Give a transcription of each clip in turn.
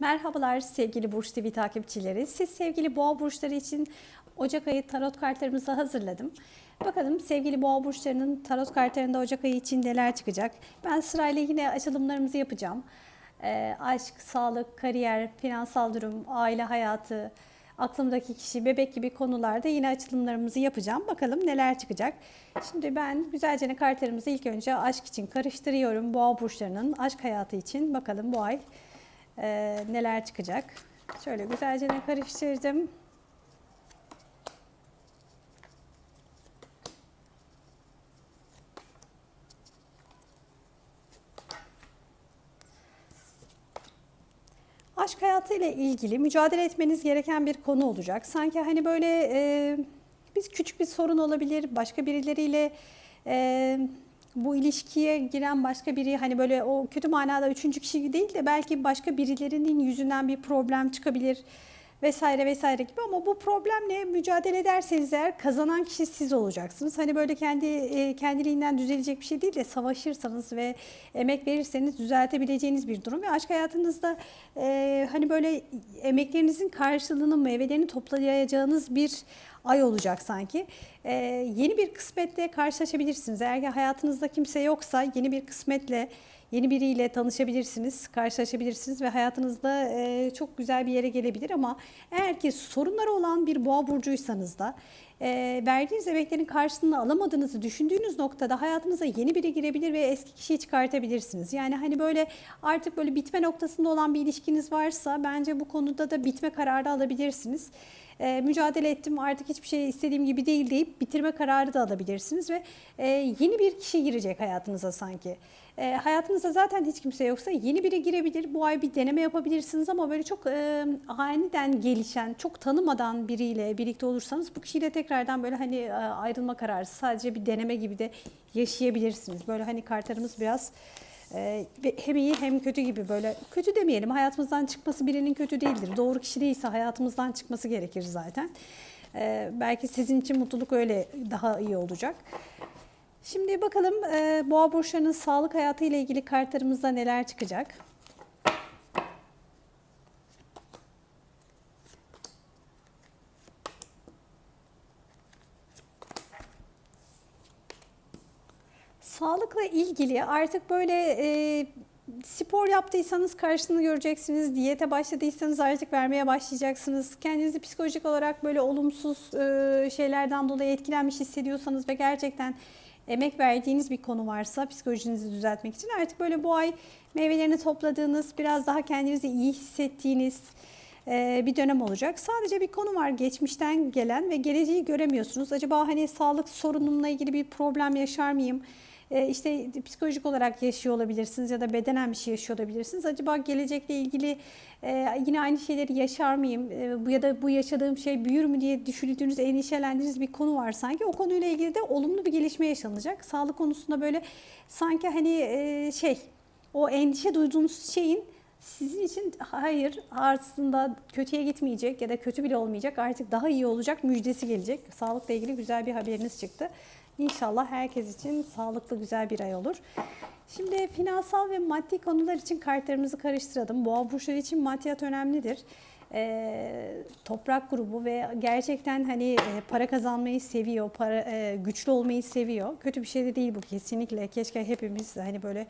Merhabalar sevgili Burç TV takipçileri. Siz sevgili boğa burçları için Ocak ayı tarot kartlarımızı hazırladım. Bakalım sevgili boğa burçlarının tarot kartlarında Ocak ayı için neler çıkacak. Ben sırayla yine açılımlarımızı yapacağım. Ee, aşk, sağlık, kariyer, finansal durum, aile hayatı, aklımdaki kişi, bebek gibi konularda yine açılımlarımızı yapacağım. Bakalım neler çıkacak. Şimdi ben güzelce kartlarımızı ilk önce aşk için karıştırıyorum. Boğa burçlarının aşk hayatı için bakalım bu ay ee, neler çıkacak. Şöyle güzelce karıştırdım. Aşk hayatı ile ilgili mücadele etmeniz gereken bir konu olacak. Sanki hani böyle e, biz küçük bir sorun olabilir, başka birileriyle e, bu ilişkiye giren başka biri hani böyle o kötü manada üçüncü kişi değil de belki başka birilerinin yüzünden bir problem çıkabilir vesaire vesaire gibi ama bu problemle mücadele ederseniz eğer kazanan kişi siz olacaksınız. Hani böyle kendi e, kendiliğinden düzelecek bir şey değil de savaşırsanız ve emek verirseniz düzeltebileceğiniz bir durum ve aşk hayatınızda e, hani böyle emeklerinizin karşılığını meyvelerini toplayacağınız bir ay olacak sanki. Ee, yeni bir kısmetle karşılaşabilirsiniz. Eğer hayatınızda kimse yoksa yeni bir kısmetle yeni biriyle tanışabilirsiniz, karşılaşabilirsiniz ve hayatınızda e, çok güzel bir yere gelebilir ama eğer ki sorunları olan bir boğa burcuysanız da e, verdiğiniz emeklerin karşılığını alamadığınızı düşündüğünüz noktada hayatınıza yeni biri girebilir ve eski kişiyi çıkartabilirsiniz. Yani hani böyle artık böyle bitme noktasında olan bir ilişkiniz varsa bence bu konuda da bitme kararı alabilirsiniz e, mücadele ettim artık hiçbir şey istediğim gibi değil deyip bitirme kararı da alabilirsiniz ve e, yeni bir kişi girecek hayatınıza sanki. E, hayatınızda zaten hiç kimse yoksa yeni biri girebilir. Bu ay bir deneme yapabilirsiniz ama böyle çok e, aniden gelişen, çok tanımadan biriyle birlikte olursanız bu kişiyle tekrardan böyle hani e, ayrılma kararı sadece bir deneme gibi de yaşayabilirsiniz. Böyle hani kartlarımız biraz ee, hem iyi hem kötü gibi böyle kötü demeyelim hayatımızdan çıkması birinin kötü değildir. Doğru kişi değilse hayatımızdan çıkması gerekir zaten. Ee, belki sizin için mutluluk öyle daha iyi olacak. Şimdi bakalım e, boğa burçlarının sağlık hayatı ile ilgili kartlarımızda neler çıkacak. Sağlıkla ilgili artık böyle e, spor yaptıysanız karşılığını göreceksiniz. Diyete başladıysanız artık vermeye başlayacaksınız. Kendinizi psikolojik olarak böyle olumsuz e, şeylerden dolayı etkilenmiş hissediyorsanız ve gerçekten emek verdiğiniz bir konu varsa psikolojinizi düzeltmek için artık böyle bu ay meyvelerini topladığınız, biraz daha kendinizi iyi hissettiğiniz e, bir dönem olacak. Sadece bir konu var geçmişten gelen ve geleceği göremiyorsunuz. Acaba hani sağlık sorunumla ilgili bir problem yaşar mıyım? E, işte psikolojik olarak yaşıyor olabilirsiniz ya da bedenen bir şey yaşıyor olabilirsiniz. Acaba gelecekle ilgili e, yine aynı şeyleri yaşar mıyım e, bu ya da bu yaşadığım şey büyür mü diye düşündüğünüz, endişelendiğiniz bir konu var sanki. O konuyla ilgili de olumlu bir gelişme yaşanacak. Sağlık konusunda böyle sanki hani şey o endişe duyduğunuz şeyin sizin için hayır aslında kötüye gitmeyecek ya da kötü bile olmayacak artık daha iyi olacak müjdesi gelecek. Sağlıkla ilgili güzel bir haberiniz çıktı. İnşallah herkes için sağlıklı güzel bir ay olur. Şimdi finansal ve maddi konular için kartlarımızı karıştıralım. Boğa burçları için maddiyat önemlidir. E, toprak grubu ve gerçekten hani e, para kazanmayı seviyor, para e, güçlü olmayı seviyor. Kötü bir şey de değil bu kesinlikle. Keşke hepimiz hani böyle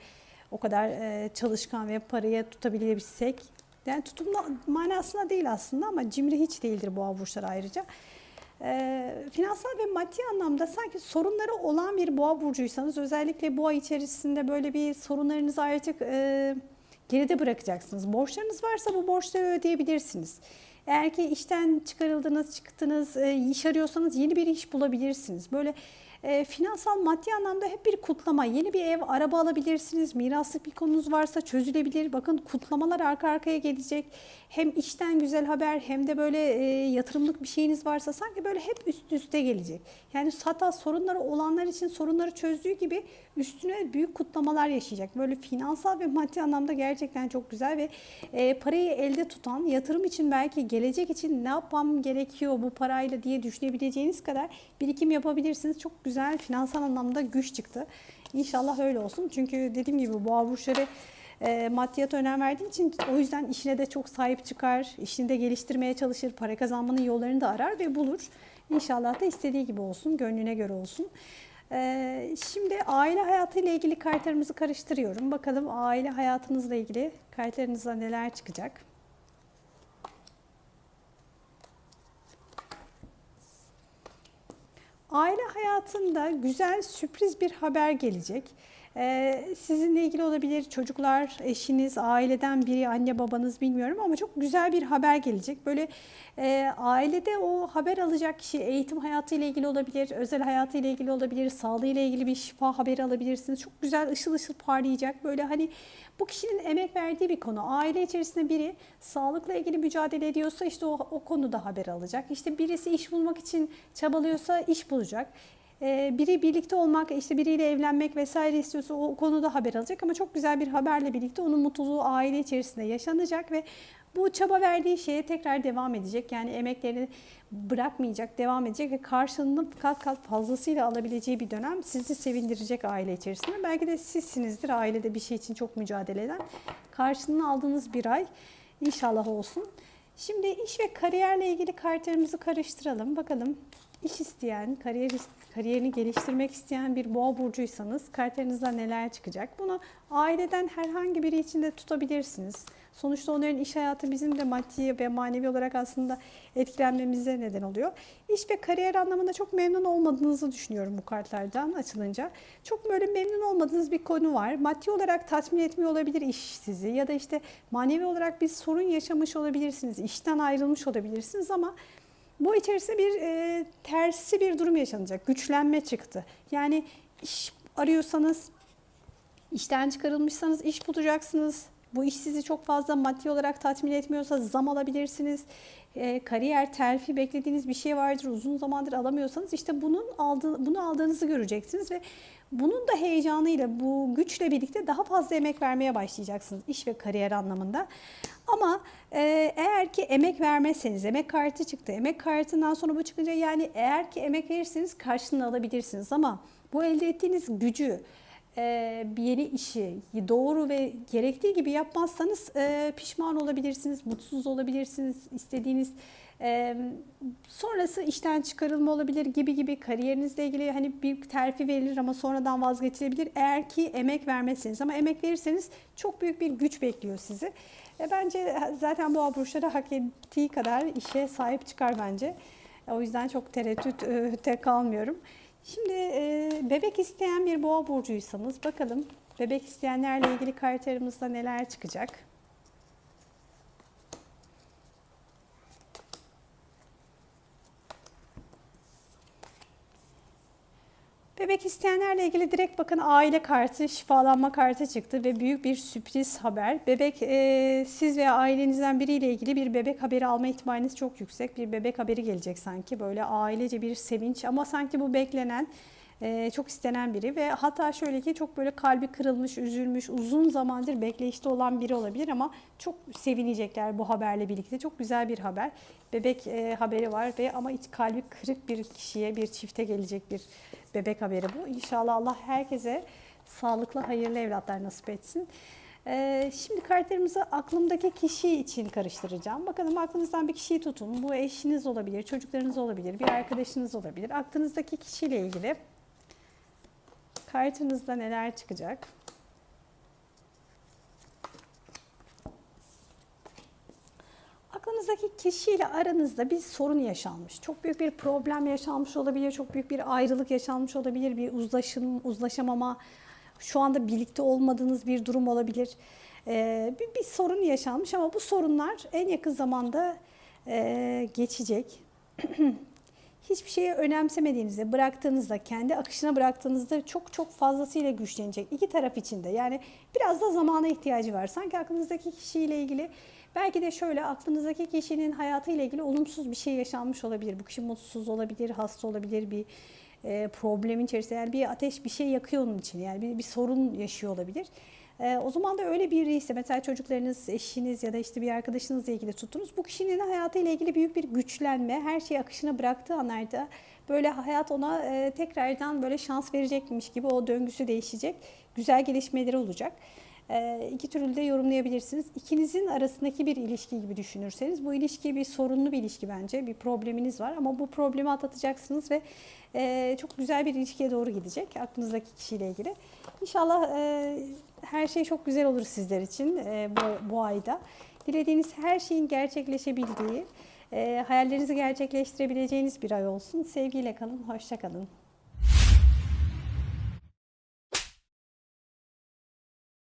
o kadar e, çalışkan ve paraya tutabilebilsek. Yani tutumlu manasında değil aslında ama cimri hiç değildir boğa burçları ayrıca. E, finansal ve maddi anlamda sanki sorunları olan bir boğa burcuysanız özellikle bu ay içerisinde böyle bir sorunlarınızı artık e, geride bırakacaksınız. Borçlarınız varsa bu borçları ödeyebilirsiniz. Eğer ki işten çıkarıldınız, çıktınız, e, iş arıyorsanız yeni bir iş bulabilirsiniz. Böyle e, finansal maddi anlamda hep bir kutlama. Yeni bir ev, araba alabilirsiniz. Miraslık bir konunuz varsa çözülebilir. Bakın kutlamalar arka arkaya gelecek. Hem işten güzel haber hem de böyle e, yatırımlık bir şeyiniz varsa sanki böyle hep üst üste gelecek. Yani hatta sorunları olanlar için sorunları çözdüğü gibi üstüne büyük kutlamalar yaşayacak. Böyle finansal ve maddi anlamda gerçekten çok güzel ve e, parayı elde tutan, yatırım için belki gelecek için ne yapmam gerekiyor bu parayla diye düşünebileceğiniz kadar birikim yapabilirsiniz. Çok güzel finansal anlamda güç çıktı. İnşallah öyle olsun. Çünkü dediğim gibi boğa burçları e, maddiyata önem verdiği için o yüzden işine de çok sahip çıkar, işini de geliştirmeye çalışır, para kazanmanın yollarını da arar ve bulur. İnşallah da istediği gibi olsun, gönlüne göre olsun. Ee, şimdi aile hayatıyla ilgili kartlarımızı karıştırıyorum. Bakalım aile hayatınızla ilgili kartlarınızda neler çıkacak. Aile hayatında güzel sürpriz bir haber gelecek. Ee, sizinle ilgili olabilir çocuklar, eşiniz, aileden biri, anne babanız bilmiyorum ama çok güzel bir haber gelecek. Böyle e, ailede o haber alacak kişi eğitim hayatıyla ilgili olabilir, özel hayatıyla ilgili olabilir, sağlığıyla ilgili bir şifa haberi alabilirsiniz. Çok güzel ışıl ışıl parlayacak. Böyle hani bu kişinin emek verdiği bir konu. Aile içerisinde biri sağlıkla ilgili mücadele ediyorsa işte o, o konuda haber alacak. İşte birisi iş bulmak için çabalıyorsa iş bulacak. Ee, biri birlikte olmak, işte biriyle evlenmek vesaire istiyorsa o konuda haber alacak ama çok güzel bir haberle birlikte onun mutluluğu aile içerisinde yaşanacak ve bu çaba verdiği şeye tekrar devam edecek. Yani emeklerini bırakmayacak, devam edecek ve karşılığını kat kat fazlasıyla alabileceği bir dönem sizi sevindirecek aile içerisinde. Belki de sizsinizdir ailede bir şey için çok mücadele eden. Karşılığını aldığınız bir ay inşallah olsun. Şimdi iş ve kariyerle ilgili kartlarımızı karıştıralım. Bakalım iş isteyen, kariyer kariyerini geliştirmek isteyen bir boğa burcuysanız kartlarınızda neler çıkacak? Bunu aileden herhangi biri için de tutabilirsiniz. Sonuçta onların iş hayatı bizim de maddi ve manevi olarak aslında etkilenmemize neden oluyor. İş ve kariyer anlamında çok memnun olmadığınızı düşünüyorum bu kartlardan açılınca. Çok böyle memnun olmadığınız bir konu var. Maddi olarak tatmin etmiyor olabilir iş sizi ya da işte manevi olarak bir sorun yaşamış olabilirsiniz. İşten ayrılmış olabilirsiniz ama bu içerisinde bir e, tersi bir durum yaşanacak. Güçlenme çıktı. Yani iş arıyorsanız, işten çıkarılmışsanız iş bulacaksınız. Bu iş sizi çok fazla maddi olarak tatmin etmiyorsa zam alabilirsiniz. E, kariyer terfi beklediğiniz bir şey vardır uzun zamandır alamıyorsanız işte bunun aldığı, bunu aldığınızı göreceksiniz ve bunun da heyecanıyla bu güçle birlikte daha fazla emek vermeye başlayacaksınız iş ve kariyer anlamında. Ama e, eğer ki emek vermezseniz, emek kartı çıktı. Emek kartından sonra bu çıkınca yani eğer ki emek verirseniz karşılığını alabilirsiniz. Ama bu elde ettiğiniz gücü, bir yeni işi doğru ve gerektiği gibi yapmazsanız e, pişman olabilirsiniz, mutsuz olabilirsiniz, istediğiniz e, sonrası işten çıkarılma olabilir gibi gibi kariyerinizle ilgili hani bir terfi verilir ama sonradan vazgeçilebilir. Eğer ki emek vermezseniz ama emek verirseniz çok büyük bir güç bekliyor sizi. E, bence zaten bu burçları hak ettiği kadar işe sahip çıkar bence. O yüzden çok tereddütte kalmıyorum. Şimdi e, bebek isteyen bir boğa burcuysanız bakalım bebek isteyenlerle ilgili kartlarımızda neler çıkacak? Bebek isteyenlerle ilgili direkt bakın aile kartı, şifalanma kartı çıktı ve büyük bir sürpriz haber. Bebek e, siz veya ailenizden biriyle ilgili bir bebek haberi alma ihtimaliniz çok yüksek. Bir bebek haberi gelecek sanki böyle ailece bir sevinç ama sanki bu beklenen e, çok istenen biri ve hatta şöyle ki çok böyle kalbi kırılmış, üzülmüş, uzun zamandır bekleyişte olan biri olabilir ama çok sevinecekler bu haberle birlikte. Çok güzel bir haber. Bebek e, haberi var ve ama iç kalbi kırık bir kişiye, bir çifte gelecek bir bebek haberi bu. İnşallah Allah herkese sağlıklı, hayırlı evlatlar nasip etsin. Ee, şimdi kartlarımızı aklımdaki kişi için karıştıracağım. Bakalım aklınızdan bir kişiyi tutun. Bu eşiniz olabilir, çocuklarınız olabilir, bir arkadaşınız olabilir. Aklınızdaki kişiyle ilgili kartınızda neler çıkacak? Aklınızdaki kişiyle aranızda bir sorun yaşanmış. Çok büyük bir problem yaşanmış olabilir, çok büyük bir ayrılık yaşanmış olabilir, bir uzlaşım, uzlaşamama, şu anda birlikte olmadığınız bir durum olabilir. Ee, bir, bir sorun yaşanmış ama bu sorunlar en yakın zamanda e, geçecek. hiçbir şeyi önemsemediğinizde, bıraktığınızda, kendi akışına bıraktığınızda çok çok fazlasıyla güçlenecek. İki taraf içinde. Yani biraz da zamana ihtiyacı var. Sanki aklınızdaki kişiyle ilgili belki de şöyle aklınızdaki kişinin hayatıyla ilgili olumsuz bir şey yaşanmış olabilir. Bu kişi mutsuz olabilir, hasta olabilir, bir e, problemin içerisinde. Yani bir ateş bir şey yakıyor onun için. Yani bir, bir sorun yaşıyor olabilir. E, o zaman da öyle biri ise mesela çocuklarınız, eşiniz ya da işte bir arkadaşınızla ilgili tuttunuz. Bu kişinin hayatıyla ilgili büyük bir güçlenme, her şeyi akışına bıraktığı anlarda böyle hayat ona e, tekrardan böyle şans verecekmiş gibi o döngüsü değişecek. Güzel gelişmeleri olacak. E, iki türlü de yorumlayabilirsiniz. İkinizin arasındaki bir ilişki gibi düşünürseniz bu ilişki bir sorunlu bir ilişki bence. Bir probleminiz var ama bu problemi atlatacaksınız ve e, çok güzel bir ilişkiye doğru gidecek aklınızdaki kişiyle ilgili. İnşallah e, her şey çok güzel olur sizler için e, bu, bu ayda. Dilediğiniz her şeyin gerçekleşebildiği, hayallerinizi gerçekleştirebileceğiniz bir ay olsun. Sevgiyle kalın, hoşça kalın.